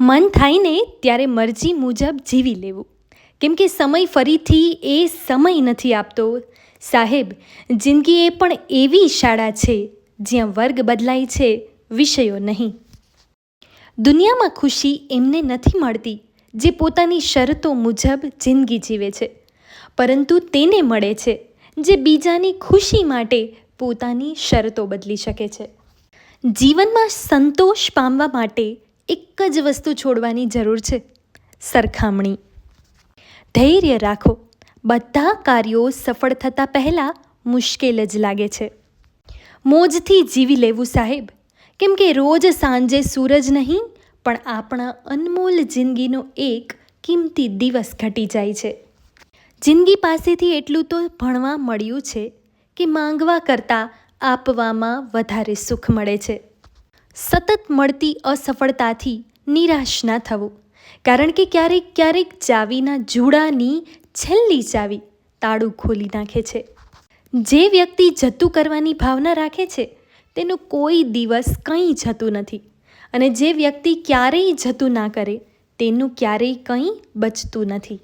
મન થાય ને ત્યારે મરજી મુજબ જીવી લેવું. કેમ કે સમય ફરીથી એ સમય નથી આપતો. સાહેબ, જિંદગી એ પણ એવી શાળા છે, જ્યાં વર્ગ બદલાય છે, વિષયો નહીં. દુનિયામાં ખુશી એમને નથી મળતી, જે પોતાની શરતો મુજબ જિંદગી જીવે છે. પરંતુ તેને મળે છે, જે બીજાની ખુશી માટે પોતાની શરતો બદલી શકે છે. જીવનમાં સંતોષ પામવા માટે એક જ વસ્તુ છોડવાની જરૂર છે. સરખામણી. ધૈર્ય રાખો. બધા કાર્યો સફળ થતાં પહેલાં મુશ્કેલ જ લાગે છે. મોજથી જીવી લેવું સાહેબ. કેમ કે રોજ સાંજે સૂરજ નહીં, પણ આપણા અનમોલ જિંદગીનો એક કિંમતી દિવસ ઘટી જાય છે. જિંદગી પાસેથી એટલું તો ભણવા મળ્યું છે કે માંગવા કરતાં આપવામાં વધારે સુખ મળે છે. સતત મળતી અસફળતાથી નિરાશ ના થવું. કારણ કે ક્યારેક ક્યારેક ચાવીના જુડાની છેલ્લી ચાવી તાળું ખોલી નાખે છે. જે વ્યક્તિ જતું કરવાની ભાવના રાખે છે, તેનું કોઈ દિવસ કંઈ જતું નથી. અને જે વ્યક્તિ ક્યારેય જતું ના કરે, તેનું ક્યારેય કંઈ બચતું નથી.